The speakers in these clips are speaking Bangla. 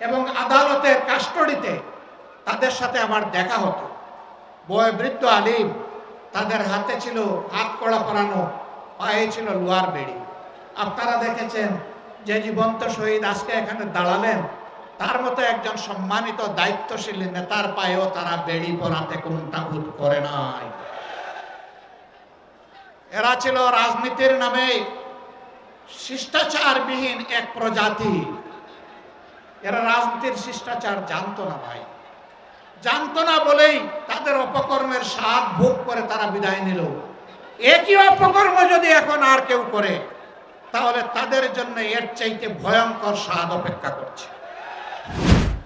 এবং আদালতের কাস্টডিতে তাদের সাথে আমার দেখা হতো। বয়োবৃদ্ধ আলিম, তাদের হাতে ছিল হাত কড়া পরানো, পায়ে ছিল লোয়ার বেড়ি। আপনারা দেখেছেন যে জীবন্ত শহীদ আজকে এখানে দাঁড়ালেন। তার মতো একজন সম্মানিত, দায়িত্বশীল নেতার পায়েও তারা বেড়ি পরাতে কোনটা বোধ করে নাই। এরা ছিল রাজনীতির নামে শিষ্টাচারবিহীন এক প্রজাতি। এরা রাজনীতির শিষ্টাচার জানতো না ভাই। জানতো না বলেই তাদের অপকর্মের স্বাদ ভোগ করে তারা বিদায় নিল। একই অপকর্ম যদি এখন আর কেউ করে, তাহলে তাদের জন্য এর চাইতে ভয়ঙ্কর স্বাদ অপেক্ষা করছে।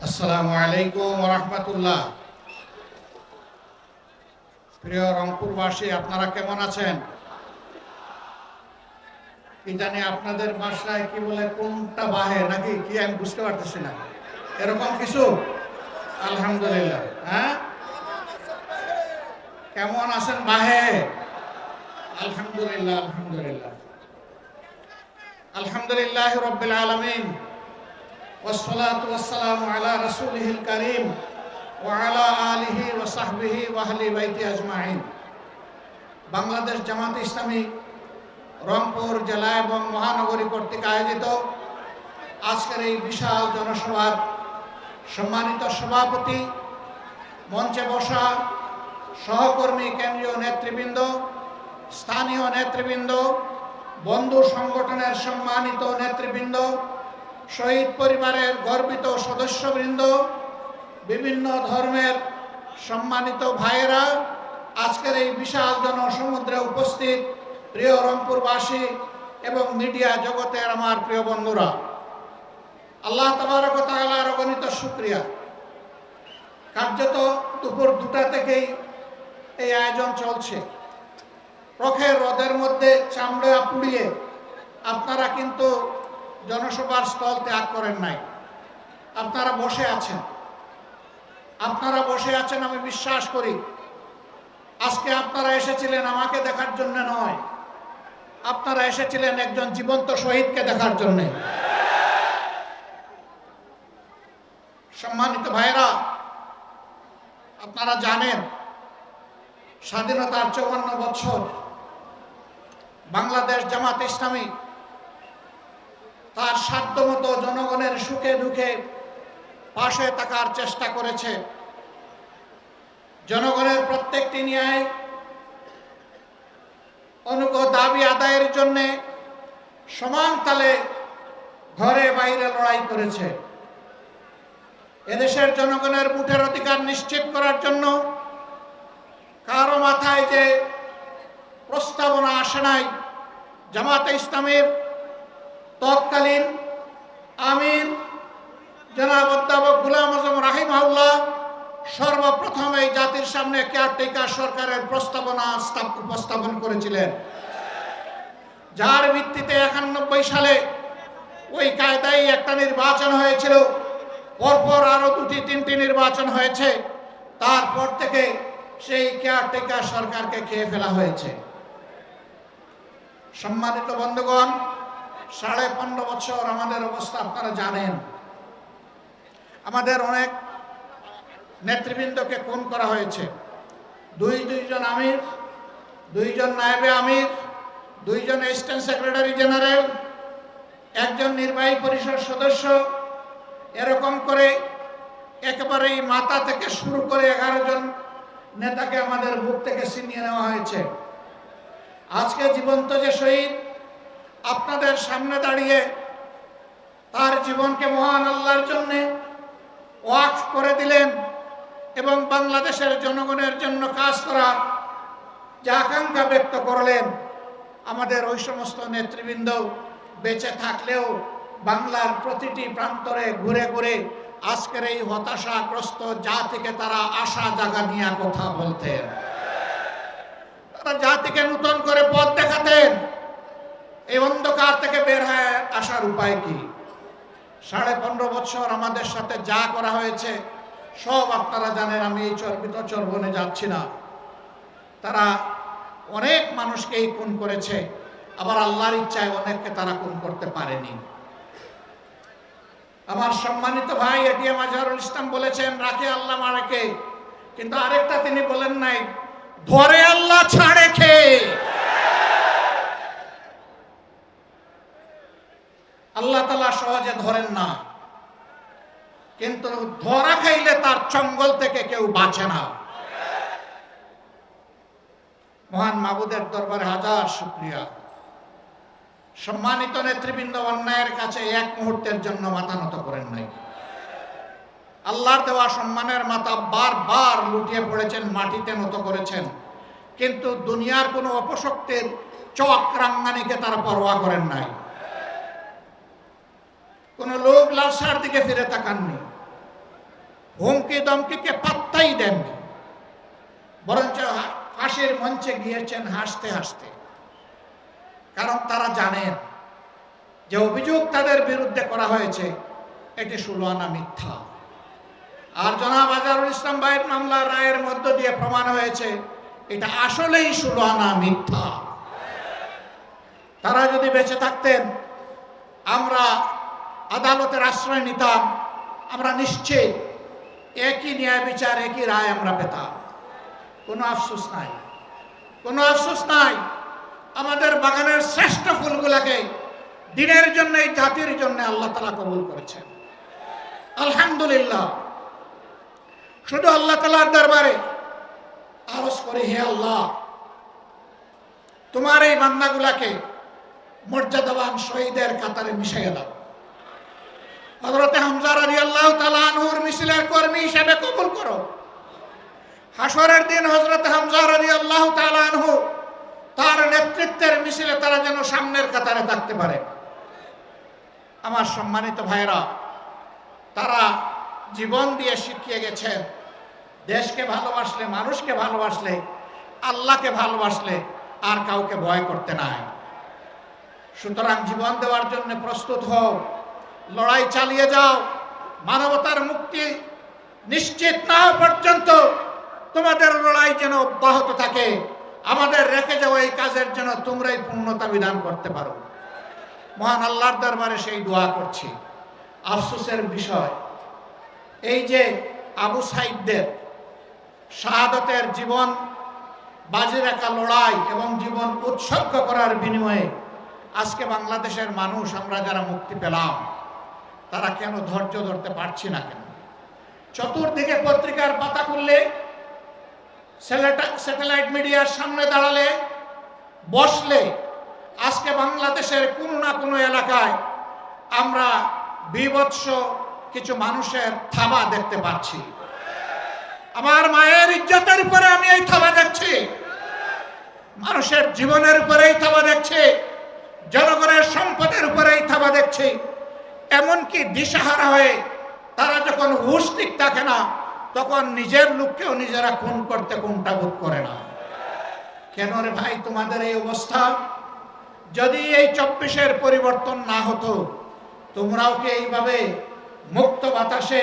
আসসালামু আলাইকুম রহমতুল্লাহ প্রিয় রংপুরবাসী, আপনারা কেমন আছেন? কি জানি আপনাদের বাসায় কি বলে কোনটা বাহে নাকি কি আমি বুঝতে পারতেছি না এরকম কিছু আলহামদুলিল্লাহ হ্যাঁ কেমন আছেন বাহে আলহামদুলিল্লাহ আলহামদুলিল্লাহ আলহামদুলিল্লাহ রব্বিল আলামিন والصلاة والسلام على رسوله الكريم وعلى آله وصحبه وأهل بيته أجمعين বাংলাদেশ জামাত ইসলামী রংপুর জেলা এবং মহানগরী কর্তৃক আয়োজিত আজকের এই বিশাল জনসভার সম্মানিত সভাপতি, মঞ্চে বসা সহকর্মী কেন্দ্রীয় নেতৃবৃন্দ, স্থানীয় নেতৃবৃন্দ, বন্ধু সংগঠনের সম্মানিত নেতৃবৃন্দ, শহীদ পরিবারের গর্বিত সদস্যবৃন্দ, বিভিন্ন ধর্মের সম্মানিত ভাইয়েরা, আজকের এই বিশাল জনসমুদ্রে উপস্থিত প্রিয় রংপুরবাসী এবং মিডিয়া জগতের আমার প্রিয় বন্ধুরা, আল্লাহ তবারক তাআলার অগণিত শুক্রিয়া। কার্যত দুপুর দুটা থেকেই এই আয়োজন চলছে। প্রখের রোদের মধ্যে চামড়া পুড়িয়ে আপনারা কিন্তু জনসভার স্থল ত্যাগ করেন নাই। আপনারা বসে আছেন। আপনারা বসে আছেন আমি বিশ্বাস করি। আজকে আপনারা এসেছিলেন আমাকে দেখার জন্য নয়। আপনারা এসেছিলেন একজন জীবন্ত শহীদকে দেখার জন্য। সম্মানিত ভাইরা আপনারা জানেন, স্বাধীনতার চৌবান্ন বছর বাংলাদেশ জামাত ইসলামী তার সাধ্যমতো জনগণের সুখে দুঃখে পাশে থাকার চেষ্টা করেছে। জনগণের প্রত্যেকটি ন্যায় অনুগ দাবি আদায়ের জন্য সমান তালে ঘরে বাইরে লড়াই করেছে। এদেশের জনগণের মুঠের অধিকার নিশ্চিত করার জন্য কারও মাথায় যে প্রস্তাবনা আসে নাই, জামাতে ইসলামের তৎকালীন আমির জনাব অধ্যাপক গুলাম আজম রাহিমাউল্লাহ সর্বপ্রথম এই জাতির সামনে কেয়ারটেকার সরকারের প্রস্তাবনা স্থাপ- উপস্থাপন করেছিলেন। যার ভিত্তিতে একানব্বই সালে ওই কায়দায় একটা নির্বাচন হয়েছিল। পরপর আরও দুটি, তিনটি নির্বাচন হয়েছে। তারপর থেকে সেই কেয়ারটেকার সরকারকে খেয়ে ফেলা হয়েছে। সম্মানিত বন্ধুগণ, সাড়ে পনেরো বছর আমাদের অবস্থা আপনারা জানেন। আমাদের অনেক নেতৃবৃন্দকে খুন করা হয়েছে। দুই, দুইজন আমির, দুইজন নায়েবে আমির, দুইজন অ্যাসিস্ট্যান্ট সেক্রেটারি জেনারেল একজন নির্বাহী পরিষদ সদস্য, এরকম করে একেবারেই মাতা থেকে শুরু করে এগারো জন নেতাকে আমাদের বুক থেকে ছিনিয়ে নেওয়া হয়েছে। আজকে জীবন্ত যে শহীদ, আপনাদের সামনে দাঁড়িয়ে তার জীবনকে মহান আল্লাহর জন্যে ওয়াকফ করে দিলেন। এবং বাংলাদেশের জনগণের জন্য কাজ করা যে আকাঙ্ক্ষা ব্যক্ত করলেন, আমাদের ওই সমস্ত নেতৃবৃন্দ বেঁচে থাকলেও বাংলার প্রতিটি প্রান্তরে ঘুরে ঘুরে আজকের এই হতাশাগ্রস্ত জাতিকে তারা আশা জাগা নিয়ে কথা বলতেন। তারা জাতিকে নূতন করে পথ দেখাতেন। এই অন্ধকার থেকে বের হয়ে আসার উপায় কি? সাড়ে পনেরো বছর আমাদের সাথে যা করা হয়েছে সব আপনারা জানেন, আমি এই চর্বিত চর্বনে যাচ্ছি না। তারা অনেক মানুষকেই খুন করেছে, আবার আল্লাহর ইচ্ছায় অনেককে তারা খুন করতে পারেনি। আমার সম্মানিত ভাই এটিএম আজহারুল ইসলাম বলেছেন, রাখে আল্লাহ মারাকে। কিন্তু আরেকটা তিনি বলেন নাই, ধরে আল্লাহ ছাড়ে খেয়ে আল্লাহ তালা সহজে ধরেন না। কিন্তু ধরা খাইলে তার চঙ্গল থেকে কেউ বাঁচে না। মহান মাবুদের দরবারে হাজার শুক্রিয়া। সম্মানিত নেতৃবৃন্দ, অন্যায়ের কাছে এক মুহূর্তের জন্য মাথা নত করেন নাই। আল্লাহর দেওয়া সম্মানের মাথা বারবার লুটিয়ে পড়েছেন, মাটিতে নত করেছেন। কিন্তু দুনিয়ার কোনো অপশক্তির চক্রাঙ্গানিকে তারা পরোয়া করেন নাই। কোন লোক লালসার দিকে ফিরে তাকাননি। হুমকি দমকিকে পাত্তাই দেননি। বরঞ্চ ফাঁসির মঞ্চে গিয়েছেন হাসতে হাসতে। কারণ তারা জানেন যে অভিযোগ তাদের বিরুদ্ধে করা হয়েছে, এটি সুলানা মিথ্যা। আর জনাব আজারুল ইসলাম ভাইয়ের মামলা রায়ের মধ্য দিয়ে প্রমাণ হয়েছে, এটা আসলেই সুলানা মিথ্যা। তারা যদি বেঁচে থাকতেন, আমরা আদালতের আশ্রয় নিতাম। আমরা নিশ্চিত একই ন্যায় বিচার, একই রায় আমরা পেতাম। কোনো আফসোস নাই। কোনো আফসোস নাই। আমাদের বাগানের শ্রেষ্ঠ ফুলগুলাকে দিনের জন্য, এই জাতির জন্য আল্লাহ তালা কবুল করেছেন। আলহামদুলিল্লাহ। শুধু আল্লাহ তালার দরবারে আরজ করি, হে আল্লাহ, তোমার এই বান্দাগুলাকে মর্যাদাবান শহীদের কাতারে মিশিয়ে দাও। হজরতে হামজা রাজি আল্লাহ তালানহুর মিছিলের কর্মী হিসেবে কবুল করো। হাসরের দিন হজরত হামজা রাজি আল্লাহ তালানহু তার নেতৃত্বের মিছিলে তারা যেন সামনের কাতারে থাকতে পারে। আমার সম্মানিত ভাইরা তারা জীবন দিয়ে শিখিয়ে গেছেন, দেশকে ভালোবাসলে, মানুষকে ভালোবাসলে, আল্লাহকে ভালোবাসলে আর কাউকে ভয় করতে নাই। সুতরাং জীবন দেওয়ার জন্য প্রস্তুত হও। লড়াই চালিয়ে যাও। মানবতার মুক্তি নিশ্চিত না পর্যন্ত তোমাদের লড়াই যেন অব্যাহত থাকে। আমাদের রেখে যাওয়া এই কাজের জন্য তোমরাই পূর্ণতা বিধান করতে পারো। মহান আল্লাহর দরবারে সেই দোয়া করছি। আফসোসের বিষয়, এই যে আবু সাইদদের শাহাদতের জীবন, বাজি রাখা লড়াই এবং জীবন উৎসর্গ করার বিনিময়ে আজকে বাংলাদেশের মানুষ, আমরা যারা মুক্তি পেলাম তারা কেন ধৈর্য ধরতে পারছি না কেন? চতুর্দিকে পত্রিকার পাতা খুললে, স্যাটেলাইট মিডিয়ার সামনে দাঁড়ালে, বসলে, আজকে বাংলাদেশের কোনো না কোনো এলাকায় আমরা বিভৎস কিছু মানুষের থাবা দেখতে পাচ্ছি। আমার মায়ের ইজ্জতের উপরে আমি এই থাবা দেখছি। মানুষের জীবনের উপরে এই থাবা দেখছি। জনগণের সম্পদের উপরে এই থাবা দেখছি। এমনকি দিশাহারা হয়ে তারা যখন হুশ ঠিক থাকে না, তখন নিজের লোককেও নিজেরা খুন করতে কোনটা বোধ করে না। কেন রে ভাই তোমাদের এই অবস্থা? যদি এই চব্বিশের পরিবর্তন না হতো, তোমরাও কি এইভাবে মুক্ত বাতাসে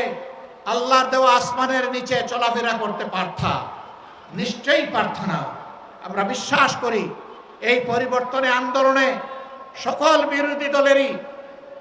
আল্লাহর দেওয়া আসমানের নিচে চলাফেরা করতে পারতা? নিশ্চয়ই পারত না। আমরা বিশ্বাস করি, এই পরিবর্তনে, আন্দোলনে সকল বিরোধী দলেরই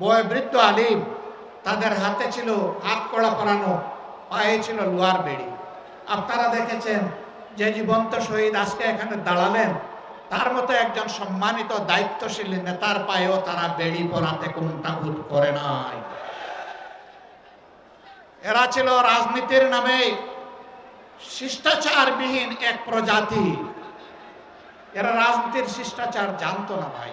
বয়বৃদ্ধ আলিম, তাদের হাতে ছিল হাত কড়া পরানো, পায়ে ছিল লোহার বেড়ি। আপনারা দেখেছেন যে জীবন্ত শহীদ আজকে এখানে দাঁড়ালেন। তার মতো একজন সম্মানিত, দায়িত্বশীল নেতার পায়েও তারা বেড়ি পরাতে কোনটা ভুল করে নাই। এরা ছিল রাজনীতির নামে শিষ্টাচারবিহীন এক প্রজাতি। এরা রাজনীতির শিষ্টাচার জানতো না ভাই।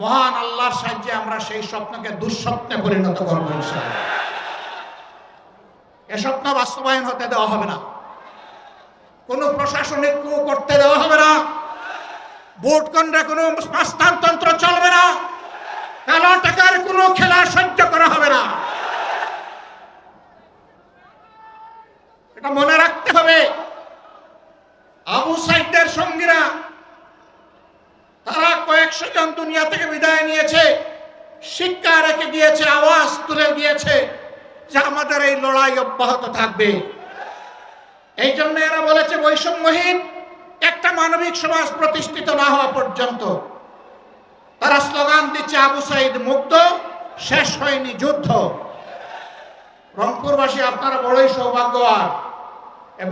মহান আল্লাহর সাহায্যে আমরা সেই স্বপ্নকে দুঃস্বপ্নে পরিণত করব এ স্বপ্ন বাস্তবায়ন হতে দেওয়া হবে না। কোনো প্রশাসনিক কু করতে দেওয়া হবে না। ভোট কেন্দ্রে কোনো হস্তান্তন্ত্র চলবে না। কালো টাকার কোনো খেলা সহ্য করা হবে না। এটা মনে রাখতে হবে। আবু সাইদের সঙ্গীরা জন দুনিয়া থেকে বিদায় নিয়েছে, শিক্ষা রেখে দিয়েছে, আওয়াজ তুলে দিয়েছে যে আমাদের এই লড়াই অব্যাহত থাকবে। এই জন্য এরা বলেছে, বৈষম্যহীন একটা মানবিক সমাজ প্রতিষ্ঠিত না হওয়া পর্যন্ত। তারা স্লোগান দিচ্ছে, আবু সাইদ মুক্ত, শেষ হয়নি যুদ্ধ। রংপুরবাসী, আপনারা বড়ই সৌভাগ্যবান।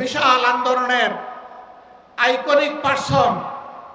বিশাল আন্দোলনের আইকনিক পার্সন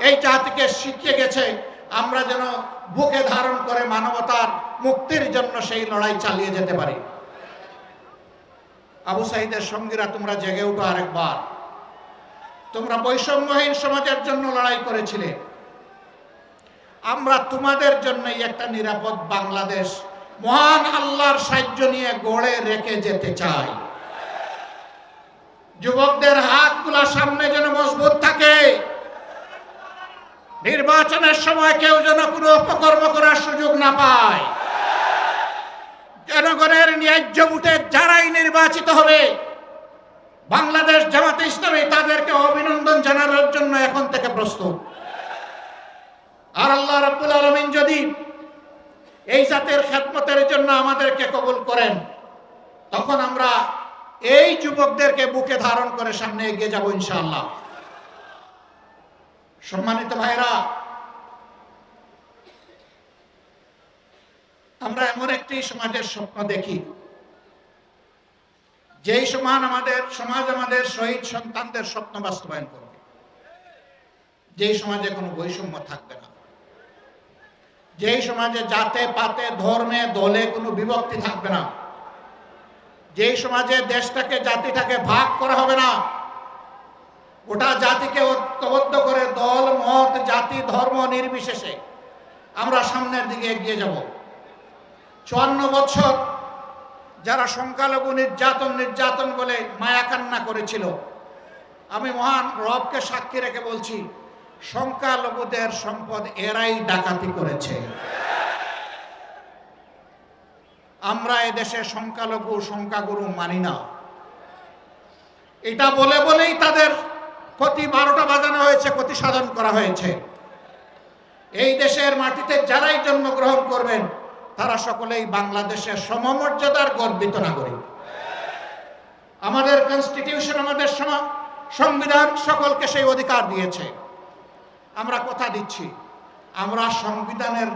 এই জাতিকে শিখিয়ে গেছে আমরা যেন বুকে ধারণ করে মানবতার মুক্তির জন্য সেই লড়াই চালিয়ে যেতে পারি। আবু সাহিদের সঙ্গীরা তোমরা জেগে উঠো আরেকবার। তোমরা বৈষম্যহীন সমাজের জন্য লড়াই করেছিলে। আমরা তোমাদের জন্যই একটা নিরাপদ বাংলাদেশ, মহান আল্লাহর সাহায্য নিয়ে গড়ে রেখে যেতে চাই। যুবকদের হাতগুলা সামনে যেন মজবুত থাকে। নির্বাচনের সময় কেউ যেন কোনো অপকর্ম করার সুযোগ না পায়। জনগণের ন্যায্য ভোটে যারাই নির্বাচিত হবে, বাংলাদেশ জামাতে ইসলামী তাদেরকে অভিনন্দন জানানোর জন্য এখন থেকে প্রস্তুত। আর আল্লাহ রাব্বুল আলমিন যদি এই জাতের খেদমতের জন্য আমাদেরকে কবুল করেন, তখন আমরা এই যুবকদেরকে বুকে ধারণ করে সামনে এগিয়ে যাব ইনশাআল্লাহ। সম্মানিত ভাইরা আমরা এমন একটি সমাজের স্বপ্ন দেখি। যেই সমান আমাদের, সমাজ আমাদের শহীদ সন্তানদের স্বপ্ন বাস্তবায়ন করবে। যেই সমাজে কোনো বৈষম্য থাকবে না। যেই সমাজে জাতে, পাতে, ধর্মে, দলে কোনো বিভক্তি থাকবে না। যেই সমাজে দেশটাকে, জাতিটাকে ভাগ করা হবে না ওটা জাতিকে মত জাতি ধর্ম নির্বিশেষে আমরা সামনের দিকে এগিয়ে যাব। চুয়ান্ন বছর যারা সংখ্যালঘু নির্যাতন নির্যাতন বলে মায়া কান্না করেছিল, আমি মহান রবকে সাক্ষী রেখে বলছি, সংখ্যালঘুদের সম্পদ এরাই ডাকাতি করেছে। আমরা এদেশে সংখ্যালঘু, সংখ্যাগুরু মানি না। এটা বলে বলেই তাদের ক্ষতি বারোটা বাজানো হয়েছে, ক্ষতি সাধন করা হয়েছে। এই দেশের মাটিতে যারাই জন্মগ্রহণ করবেন, তারা সকলেই বাংলাদেশের সমমর্যাদার গর্বিত নাগরিক। আমাদের কনস্টিটিউশন আমাদের সংবিধান সকলকে সেই অধিকার দিয়েছে। আমরা কথা দিচ্ছি, আমরা সংবিধানের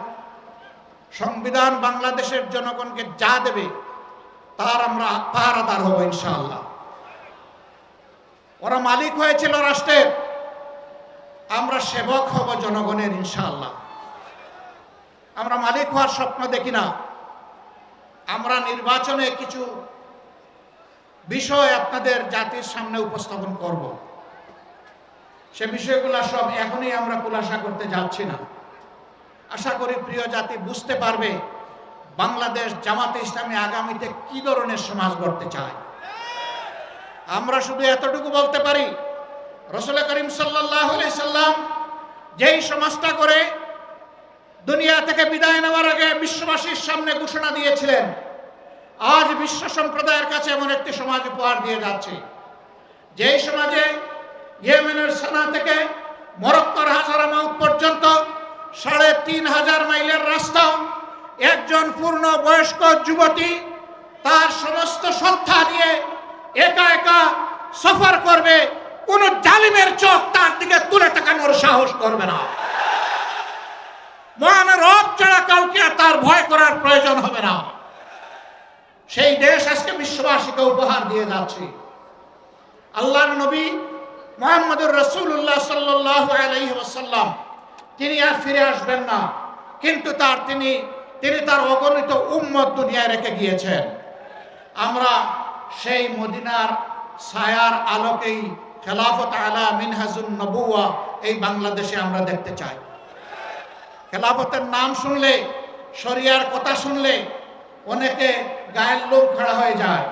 সংবিধান বাংলাদেশের জনগণকে যা দেবে, তার আমরা পাহারাদার হব ইনশাআল্লাহ। ওরা মালিক হয়েছিল রাষ্ট্রের। আমরা সেবক হব জনগণের, ইনশাআল্লাহ। আমরা মালিক হওয়ার স্বপ্ন দেখি না। আমরা নির্বাচনে কিছু বিষয় আপনাদের জাতির সামনে উপস্থাপন করব। সে বিষয়গুলো সব এখনই আমরা খুলাসা করতে যাচ্ছি না। আশা করি প্রিয় জাতি বুঝতে পারবে বাংলাদেশ জামাতে ইসলামী আগামীতে কি ধরনের সমাজ গড়তে চায়। আমরা শুধু এতটুকু বলতে পারি রসুল করিম সাল্লাহ সাল্লাম যেই সমাজটা করে দুনিয়া থেকে বিদায় নেওয়ার আগে বিশ্ববাসীর সামনে ঘোষণা দিয়েছিলেন, আজ বিশ্ব সম্প্রদায়ের কাছে এমন একটি সমাজ উপহার দিয়ে যাচ্ছে। যেই সমাজে ইয়েমেনের সানা থেকে মরক্কর হাজারা মাউথ পর্যন্ত সাড়ে তিন হাজার মাইলের রাস্তা, একজন পূর্ণ বয়স্ক যুবতী তার সমস্ত সত্তা নিয়ে একা একা সফর করবে কোন জালিমের চোখ তার দিকে তুলে তাকানোর সাহস করবে না। মহান রব ছাড়া কাউকে তার ভয় করার প্রয়োজন হবে না। সেই দেশ আজকে বিশ্ববাসীকে উপহার দিয়ে যাচ্ছে। আল্লাহর নবী মোহাম্মদুর রসুল্লাহ সাল্লাহ ওয়াসাল্লাম, তিনি আর ফিরে আসবেন না। কিন্তু তার তিনি তিনি তার অগণিত উম্মত দুনিয়ায় রেখে গিয়েছেন। আমরা সেই মদিনার ছায়ার আলোকেই খেলাফত আলা মিনহাজুন নবুয়া এই বাংলাদেশে আমরা দেখতে চাই। খেলাফতের নাম শুনলে, শরিয়ার কথা শুনলে অনেকে গায়ের লোক খাড়া হয়ে যায়।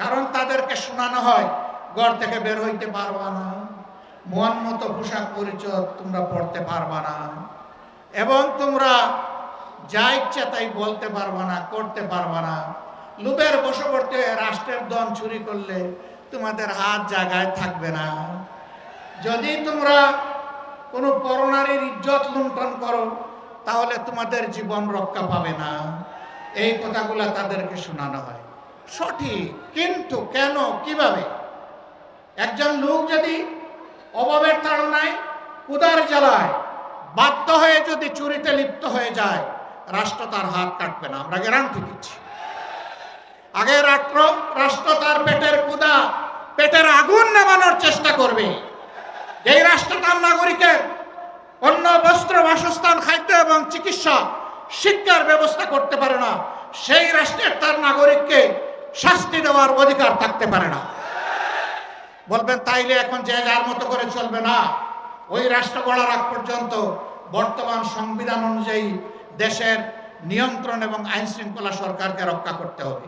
কারণ তাদেরকে শোনানো হয়, ঘর থেকে বের হইতে পারবা না। মন মতো পোশাক পরিচয় তোমরা পড়তে পারবা না। এবং তোমরা যা ইচ্ছা তাই বলতে পারবা না, করতে পারবা না। লোভের বশবর্তী রাষ্ট্রের দন চুরি করলে তোমাদের হাত জায়গায় থাকবে না। যদি তোমরা কোনো পরনারীর ইজ্জত লুণ্ঠন করো, তাহলে তোমাদের জীবন রক্ষা পাবে না। এই কথাগুলো তাদেরকে শোনানো হয়। সঠিক, কিন্তু কেন, কীভাবে? একজন লোক যদি অভাবের তাড়নায় উদার জ্বালায়, বাধ্য হয়ে যদি চুরিতে লিপ্ত হয়ে যায়, রাষ্ট্র তার হাত কাটবে না। আমরা গ্যারান্টি দিচ্ছি। আগে রাষ্ট্র রাষ্ট্র তার পেটের কুদা পেটের আগুন নেবানোর চেষ্টা করবে। এই রাষ্ট্র তার নাগরিকের অন্য বস্ত্র, বাসস্থান, খাদ্য এবং চিকিৎসা, শিক্ষার ব্যবস্থা করতে পারে না, সেই রাষ্ট্রের তার নাগরিককে শাস্তি দেওয়ার অধিকার থাকতে পারে না। বলবেন, তাইলে এখন যে যার মতো করে চলবে না। ওই রাষ্ট্র গড়ার আগ পর্যন্ত বর্তমান সংবিধান অনুযায়ী দেশের নিয়ন্ত্রণ এবং আইন শৃঙ্খলা সরকারকে রক্ষা করতে হবে।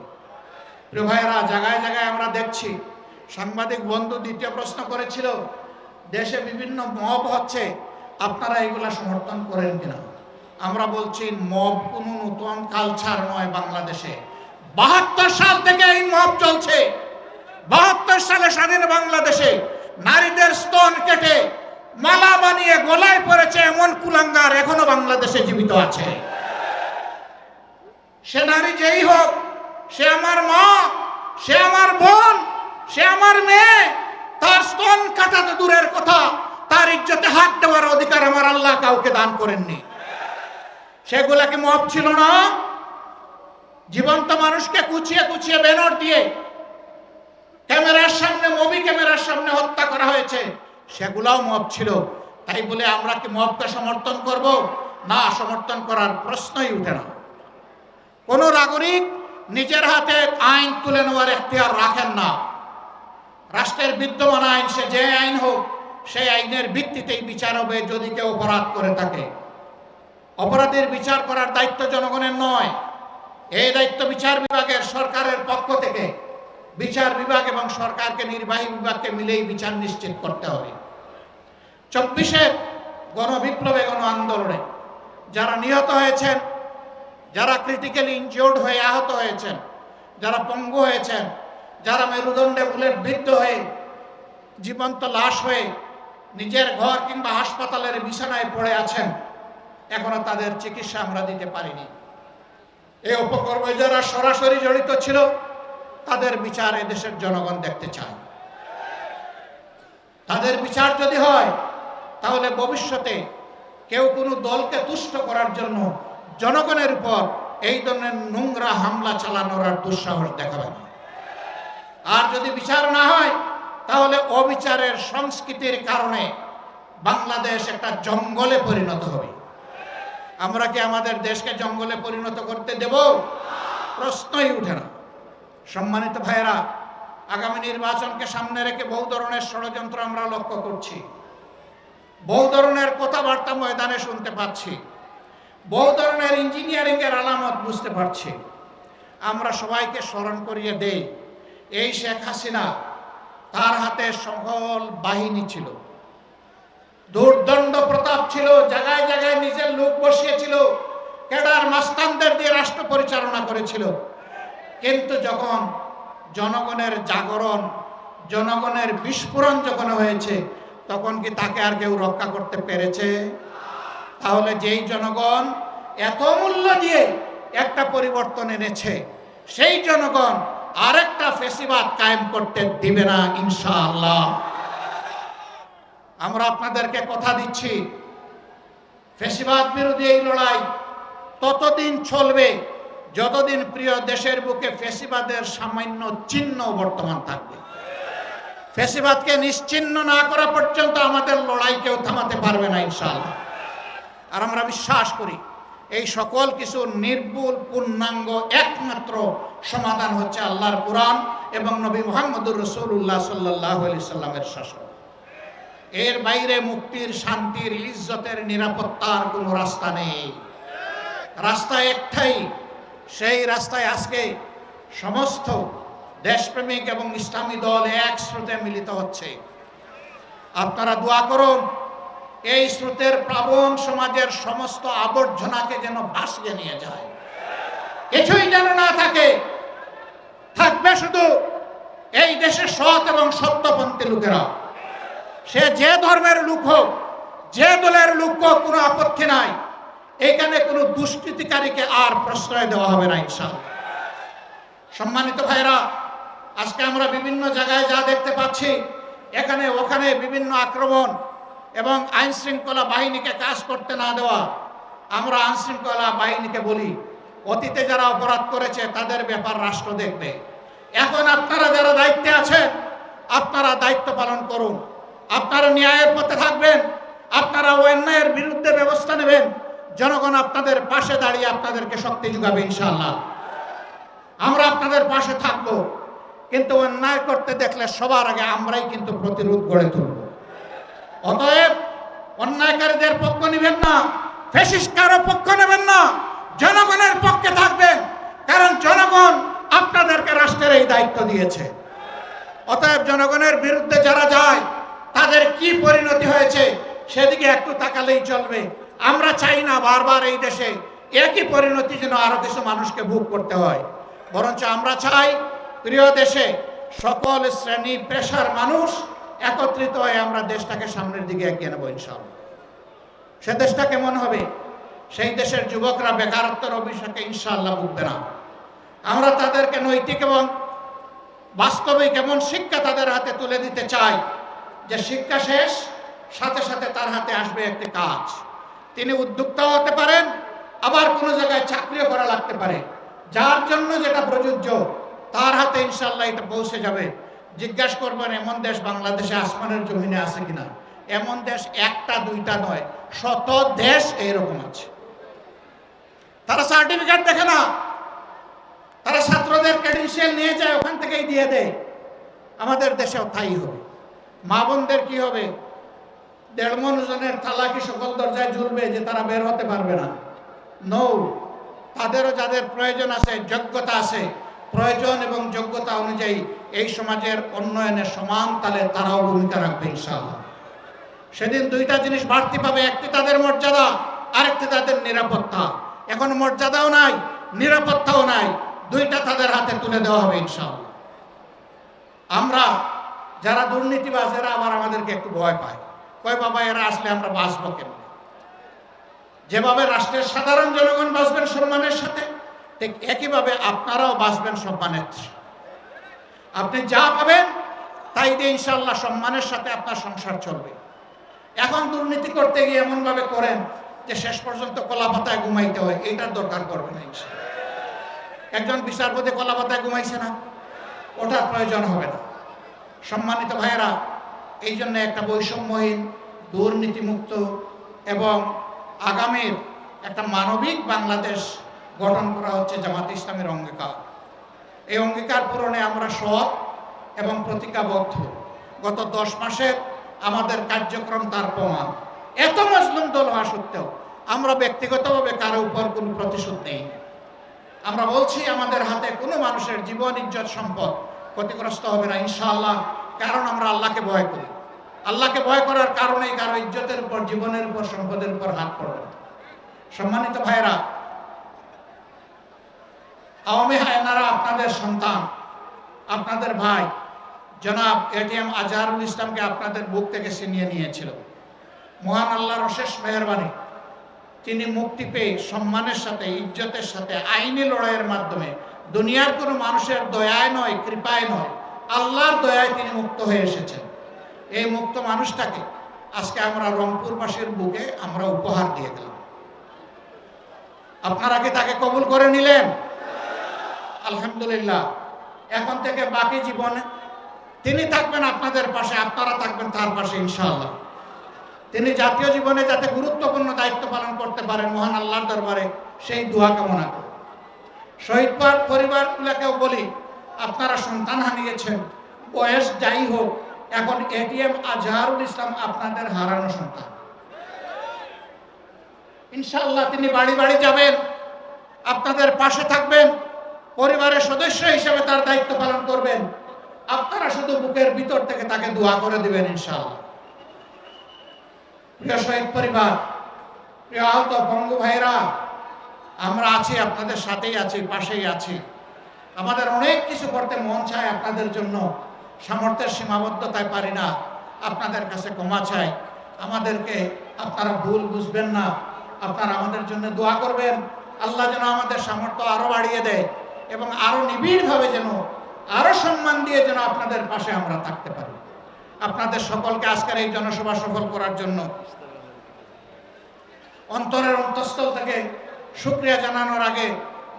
প্রিয় ভাইয়েরা, জায়গায় জায়গায় আমরা দেখছি সাংবাদিক বন্ধু দ্বিতীয় প্রশ্ন করেছিল, দেশে বিভিন্ন মব হচ্ছে, আপনারা এগুলা সমর্থন করেন কিনা? আমরা বলছি, মব কোনো নতুন কালচার নয় বাংলাদেশে। বাহাত্তর সাল থেকে এই মব চলছে। বাহাত্তর সালে স্বাধীন বাংলাদেশে নারীদের স্তন কেটে মালা বানিয়ে গলায় পড়েছে এমন কুলাঙ্গার এখনও বাংলাদেশে জীবিত আছে। সে নারী যেই হোক, সে আমার মা, সে আমার বোন সে আমার মেয়ে, তার স্তন কাটা তো দূরের কথা, তার ইজ্জতে হাত দেওয়ার অধিকার আমার আল্লাহ কাউকে দান করেননি। সেগুলাকে মব ছিল না। জীবন্ত মানুষকে কুচিয়ে কুচিয়ে ব্যানর দিয়ে ক্যামেরার সামনে, মুভি ক্যামেরার সামনে হত্যা করা হয়েছে। সেগুলাও মব ছিল। তাই বলে আমরা কি মবকে সমর্থন করব? না, সমর্থন করার প্রশ্নই উঠে না। কোন নাগরিক নিজের হাতে আইন তুলে নেওয়ার এখতিয়ার রাখেন না। রাষ্ট্রের বিদ্যমান আইন, সে যে আইন হোক, সেই আইনের ভিত্তিতেই বিচার হবে যদি কেউ অপরাধ করে থাকে। অপরাধের বিচার করার দায়িত্ব জনগণের নয়। এই দায়িত্ব বিচার বিভাগের সরকারের পক্ষ থেকে। বিচার বিভাগ এবং সরকারকে, নির্বাহী বিভাগকে মিলেই বিচার নিশ্চিত করতে হবে। চব্বিশের গণবিপ্লবে গণ আন্দোলনে যারা নিহত হয়েছেন, যারা ক্রিটিক্যালি ইনজিওর্ড হয়ে আহত হয়েছেন, যারা পঙ্গু হয়েছেন যারা মেরুদণ্ডে বুলেট বিদ্ধ হয়ে, জীবন্ত লাশ হয়ে নিজের ঘর কিংবা হাসপাতালের বিছানায় পড়ে আছেন, এখনও তাদের চিকিৎসা আমরা দিতে পারিনি। এই উপকর্মে যারা সরাসরি জড়িত ছিল, তাদের বিচার দেশের জনগণ দেখতে চায়। তাদের বিচার যদি হয়, তাহলে ভবিষ্যতে কেউ কোনো দলকে তুষ্ট করার জন্য জনগণের উপর এই ধরনের নোংরা হামলা চালানোর আর দুঃসাহস দেখাবে না। আর যদি বিচার না হয়, তাহলে অবিচারের সংস্কৃতির কারণে বাংলাদেশ একটা জঙ্গলে পরিণত হবে। আমরা কি আমাদের দেশকে জঙ্গলে পরিণত করতে দেব? প্রশ্নই উঠে না। সম্মানিত ভাইয়েরা, আগামী নির্বাচনকে সামনে রেখে বহু ধরনের ষড়যন্ত্র আমরা লক্ষ্য করছি। বহু ধরনের কথাবার্তা ময়দানে শুনতে পাচ্ছি। বহু ধরনের ইঞ্জিনিয়ারিং এর আলামত বুঝতে পারছি। আমরা সবাইকে স্মরণ করিয়ে দেই এই শেখ হাসিনা তার হাতে সকল বাহিনী ছিল। দুর্দণ্ড প্রতাপ ছিল, জায়গায় জায়গায় নিজের লোক বসিয়েছিল ক্যাডার মাস্তানদের দিয়ে রাষ্ট্র পরিচালনা করেছিল। কিন্তু যখন জনগণের জাগরণ, জনগণের বিস্ফোরণ যখন হয়েছে, তখন কি তাকে আর কেউ রক্ষা করতে পেরেছে? তাহলে যেই জনগণ এত মূল্য দিয়ে একটা পরিবর্তন এনেছে, সেই জনগণ আরেকটা ফেসিবাদ কায়েম করতে দিবে না, ইনশাআল্লাহ। আমরা আপনাদেরকে কথা দিচ্ছি, ফেসিবাদ বিরোধী এই লড়াই ততদিন চলবে যতদিন প্রিয় দেশের বুকে ফেসিবাদের সামান্য চিহ্ন বর্তমান থাকবে। ফেসিবাদকে নিশ্চিহ্ন না করা পর্যন্ত আমাদের লড়াই কেউ থামাতে পারবে না, ইনশাআল্লাহ। আর আমরা বিশ্বাস করি এই সকল কিছু নির্ভুল, পূর্ণাঙ্গ, একমাত্র সমাধান হচ্ছে আল্লাহর কোরআন এবং নবী মোহাম্মদুর রসুল্লাহ সাল্লাহ আলি সাল্লামের শাসন। এর বাইরে মুক্তির, শান্তির, ইজ্জতের, নিরাপত্তার কোনো রাস্তা নেই। রাস্তা একটাই, সেই রাস্তায় আজকে সমস্ত দেশপ্রেমিক এবং ইসলামী দল এক স্রোতে মিলিত হচ্ছে। আপনারা দোয়া করুন এই স্রোতের প্লাবন সমাজের সমস্ত আবর্জনাকে যেন ভাসিয়ে নিয়ে যায়। কিছুই যেন না থাকে। থাকবে শুধু এই দেশের সৎ এবং সত্যপন্থী লোকেরা। সে যে ধর্মের লোক হোক, যে দলের লোক হোক, কোনো আপত্তি নাই। এখানে কোনো দুষ্কৃতিকারীকে আর প্রশ্রয় দেওয়া হবে না ইনশাল সম্মানিত ভাইরা আজকে আমরা বিভিন্ন জায়গায় যা দেখতে পাচ্ছি, এখানে ওখানে বিভিন্ন আক্রমণ এবং আইন শৃঙ্খলা বাহিনীকে কাজ করতে না দেওয়া, আমরা আইন শৃঙ্খলা বাহিনীকে বলি, অতীতে যারা অপরাধ করেছে তাদের ব্যাপার রাষ্ট্র দেখবে। এখন আপনারা যারা দায়িত্বে আছেন, আপনারা দায়িত্ব পালন করুন। আপনারা ন্যায়ের পথে থাকবেন, আপনারা অন্যায়ের বিরুদ্ধে ব্যবস্থা নেবেন। জনগণ আপনাদের পাশে দাঁড়িয়ে আপনাদেরকে শক্তি যোগাবে ইনশাল্লাহ আমরা আপনাদের পাশে থাকব, কিন্তু অন্যায় করতে দেখলে সবার আগে আমরাই কিন্তু প্রতিরোধ গড়ে তুলব। অতএব অন্যায়কারীদের পক্ষ নেবেন না ফেসিস্কারও পক্ষ নেবেন না, জনগণের পক্ষে থাকবেন, কারণ জনগণ আপনাদেরকে রাষ্ট্রের এই দায়িত্ব দিয়েছে। অতএব জনগণের বিরুদ্ধে যারা যায়, তাদের কি পরিণতি হয়েছে সেদিকে একটু তাকালেই চলবে। আমরা চাই না বারবার এই দেশে একই পরিণতি যেন আরও কিছু মানুষকে ভোগ করতে হয়। বরঞ্চ আমরা চাই প্রিয় দেশে সকল শ্রেণি পেশার মানুষ একত্রিত হয়ে আমরা দেশটাকে সামনের দিকে এগিয়ে নেব ইনশাআল্লাহ। সে দেশটা কেমন হবে? সেই দেশের যুবকরা বেকারত্বের অভিষেকে ইনশাল্লাহ ভুগবে না। আমরা তাদেরকে নৈতিক এবং বাস্তবিক এমন শিক্ষা তাদের হাতে তুলে দিতে চাই যে শিক্ষা শেষ, সাথে সাথে তার হাতে আসবে একটি কাজ। তিনি উদ্যোক্তাও হতে পারেন, আবার কোনো জায়গায় চাকরিও করা লাগতে পারে। যার জন্য যেটা প্রযোজ্য, তার হাতে ইনশাল্লাহ এটা পৌঁছে যাবে। জিজ্ঞাসা করবেন এমন দেশ বাংলাদেশে আসমানের জমিনে আছে কিনা? এমন দেশ একটা, দুইটা নয়, শত দেশ এইরকম আছে। তারা সার্টিফিকেট দেখে না। তারা ছাত্রদের ক্রেডেন্সিয়াল নিয়ে যায়, ওখান থেকেই দিয়ে দেয়। আমাদের দেশেও তাই হবে। মা বোনদের কি হবে? দেড় মন ওজনের তালাকি সকল দরজায় ঝুলবে যে তারা বের হতে পারবে না? নৌ তাদেরও যাদের প্রয়োজন আছে, যোগ্যতা আছে প্রয়োজন এবং যোগ্যতা অনুযায়ী এই সমাজের উন্নয়নে সমান তালে তারাও ভূমিকা রাখবে ইনশাআল্লাহ। সেদিন দুইটা জিনিস বাড়তি পাবে, একটি তাদের মর্যাদা, আরেকটি তাদের নিরাপত্তা। এখন মর্যাদাও নাই, নিরাপত্তাও নাই, দুইটা তাদের হাতে তুলে দেওয়া হবে ইনশাআল্লাহ। আমরা যারা দুর্নীতিবাজ, এরা আবার আমাদেরকে একটু ভয় পায়। কয়, বাবা, এরা আসলে আমরা বাঁচবো কেন যেভাবে রাষ্ট্রের সাধারণ জনগণ বাঁচবেন সম্মানের সাথে ঠিক একইভাবে আপনারাও বাঁচবেন সম্মানের আপনি যা পাবেন, তাই দিয়ে ইনশাল্লাহ সম্মানের সাথে আপনার সংসার চলবে। এখন দুর্নীতি করতে গিয়ে এমনভাবে করেন যে শেষ পর্যন্ত কলা পাতায় ঘুমাইতে হয়, এইটার দরকার করবে না একজন বিচারপতি কলা পাতায় ঘুমাইছে না ওটার প্রয়োজন হবে না। সম্মানিত ভাইয়েরা, এই জন্য একটা বৈষম্যহীন, দুর্নীতিমুক্ত এবং আগামীর একটা মানবিক বাংলাদেশ গঠন করা হচ্ছে জামাত ইসলামের অঙ্গীকার। এই অঙ্গীকার পূরণে আমরা সৎ এবং প্রতিজ্ঞাবদ্ধ। গত দশ মাসের আমাদের কার্যক্রম তার প্রমাণ। এত মজলুম দল হওয়া সত্ত্বেও আমরা ব্যক্তিগতভাবে কারও উপর কোনো প্রতিশোধ নেই। আমরা বলছি, আমাদের হাতে কোনো মানুষের জীবন, ইজ্জত, সম্পদ ক্ষতিগ্রস্ত হবে না, ইনশাআল্লাহ, কারণ আমরা আল্লাহকে ভয় করি। আল্লাহকে ভয় করার কারণেই কারও ইজ্জতের উপর, জীবনের উপর, সম্পদের উপর হাত পড়বে সম্মানিত ভাইরা আওয়ামী হায়নারা আপনাদের সন্তান, আপনাদের ভাই, জনাব এটিএম আজহারুল ইসলামকে আপনাদের বুক থেকে ছিনিয়ে নিয়েছিল। মহান আল্লাহর অশেষ মেহরবানি, তিনি মুক্তি পেয়ে সম্মানের সাথে, ইজ্জতের সাথে, আইনি লড়াইয়ের মাধ্যমে, দুনিয়ার কোনো মানুষের দয়ায় নয়, কৃপায় নয়, আল্লাহর দয়ায় তিনি মুক্ত হয়ে এসেছেন। এই মুক্ত মানুষটাকে আজকে আমরা রংপুরবাসীর বুকে আমরা উপহার দিয়ে দিলাম। আপনারা কি তাকে কবুল করে নিলেন? আলহামদুলিল্লাহ। এখন থেকে বাকি জীবনে তিনি থাকবেন আপনাদের পাশে, আপনারা থাকবেন তার পাশে, ইনশাআল্লাহ। তিনি জাতীয় জীবনে যাতে গুরুত্বপূর্ণ দায়িত্ব পালন করতে পারেন মহান আল্লাহর দরবারে, সেই দোয়া কামনা করি। শহীদ পাক পরিবারগুলোকেও বলি, আপনারা সন্তান হারিয়েছেন, বয়স যাই হোক, এখন এটিএম আজহারুল ইসলাম আপনাদের হারানো সন্তান। ইনশাআল্লাহ তিনি বাড়ি বাড়ি যাবেন, আপনাদের পাশে থাকবেন পরিবারের সদস্য হিসেবে তার দায়িত্ব পালন করবেন। আপনারা শুধু বুকের ভিতর থেকে তাকে দোয়া করে দিবেন প্রিয় শহীদ পরিবার, প্রিয় আহত ভাইরা আমরা আছি, আপনাদের সাথেই আছি, পাশেই আছি। আমাদের অনেক কিছু করতে মন চায় আপনাদের জন্য। সামর্থ্যের সীমাবদ্ধতায় পারি না, আপনাদের কাছে ক্ষমা চাই। আমাদেরকে আপনারা ভুল বুঝবেন না, আপনারা আমাদের জন্য দোয়া করবেন। আল্লাহ যেন আমাদের সামর্থ্য আরও বাড়িয়ে দেয়। এবং আরও নিবিড়ভাবে যেন, আরও সম্মান দিয়ে যেন আপনাদের পাশে আমরা থাকতে পারি। আপনাদের সকলকে আজকের এই জনসভা সফল করার জন্য অন্তরের অন্তঃস্থল থেকে শুক্রিয়া জানানোর আগে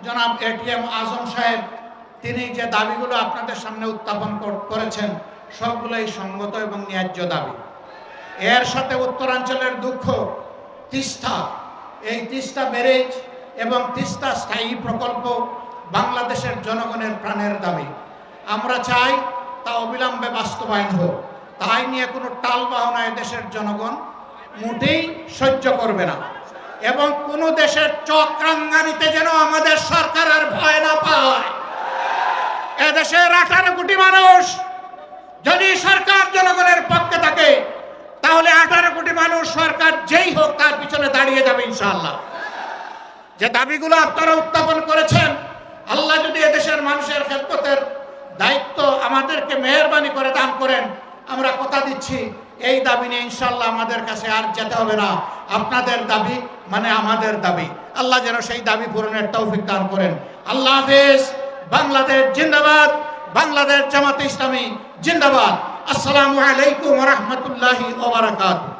জনাব এটিএম আজম সাহেব, তিনি যে দাবিগুলো আপনাদের সামনে উত্থাপন করেছেন, সবগুলোই সঙ্গত এবং ন্যায্য দাবি। এর সাথে উত্তরাঞ্চলের দুঃখ, তিস্তা, এই তিস্তা ব্যারেজ এবং তিস্তা স্থায়ী প্রকল্প বাংলাদেশের জনগণের প্রাণের দাবি। আমরা চাই তা অবিলম্বে বাস্তবায়ন হোক। তাই নিয়ে কোনো টাল বাহনা দেশের জনগণ মোটেই সহ্য করবে না। এবং কোন দেশের চক্রাঙ্গানিতে যেন আমাদের সরকার আর ভয় না পায়। এদেশের আঠারো কোটি মানুষ যদি সরকার জনগণের পক্ষে থাকে, তাহলে আঠারো কোটি মানুষ সরকার যেই হোক তার পিছনে দাঁড়িয়ে যাবে ইনশাল্লাহ যে দাবিগুলো আপনারা উত্থাপন করেছেন আল্লাহ যদি এদেশের মানুষের খেদমতের দায়িত্ব আমাদেরকে মেহরবানি করে দান করেন, আমরা কথা দিচ্ছি, এই দাবি নিয়ে ইনশাল্লাহ আমাদের কাছে আর যেতে হবে না। আপনাদের দাবি মানে আমাদের দাবি। আল্লাহ যেন সেই দাবি পূরণের তৌফিক দান করেন। আল্লাহ হাফেজ। বাংলাদেশ জিন্দাবাদ। বাংলাদেশ জামাত ইসলামী জিন্দাবাদ। আসসালামু আলাইকুম রহমতুল্লাহি ওবরাকাতুহ